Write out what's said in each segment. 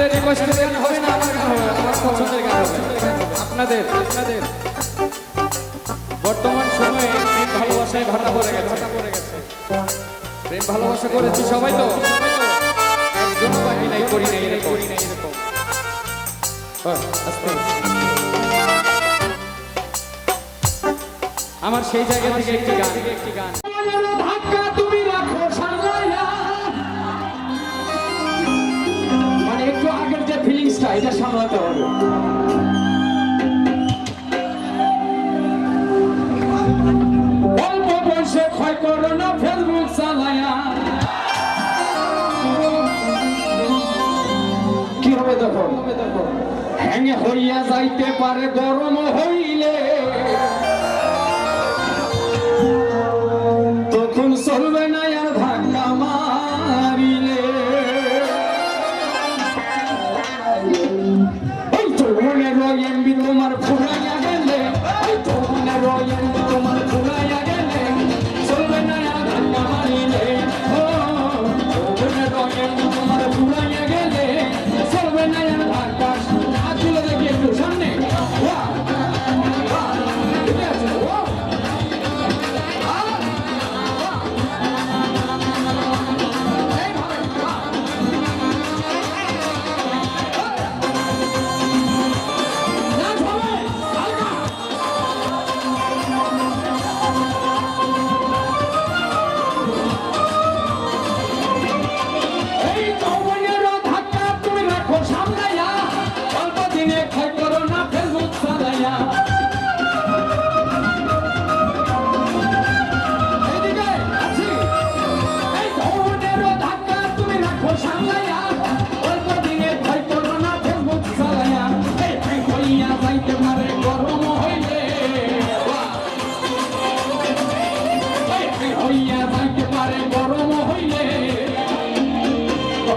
আপনাদের রিকোয়েস্টের গান হবে না, আমার গান হবে, আমার পছন্দের গান হবে। আপনাদের আপনাদের। বর্তমান সময়ে প্রেম ভালোবাসায় ভাটা পড়ে গেছে। প্রেম ভালোবাসা করেছি সবাই তো। একজন বাকি নাই, করি নাই, এরকম। আমার সেই জায়গা থেকে একটি গান। একটি গান এটা সামলাতে হবে। কি হবে দেখো? হইয়া যাইতে পারে গরম হইলে। তখন চলবে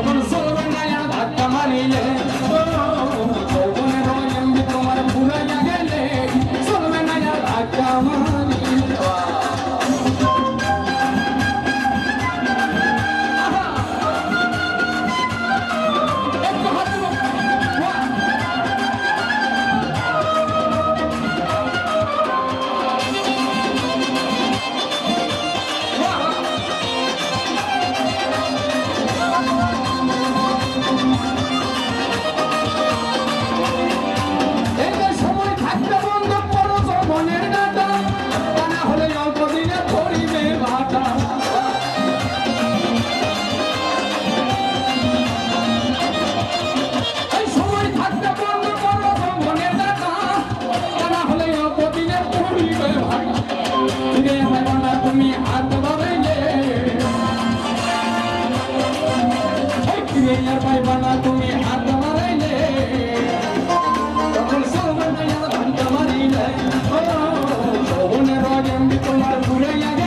যখন পাইবা না তুমি হাত মারাইলে তখন সর্বনাশ হাত মারিলে তোমার ঘুরে যাবে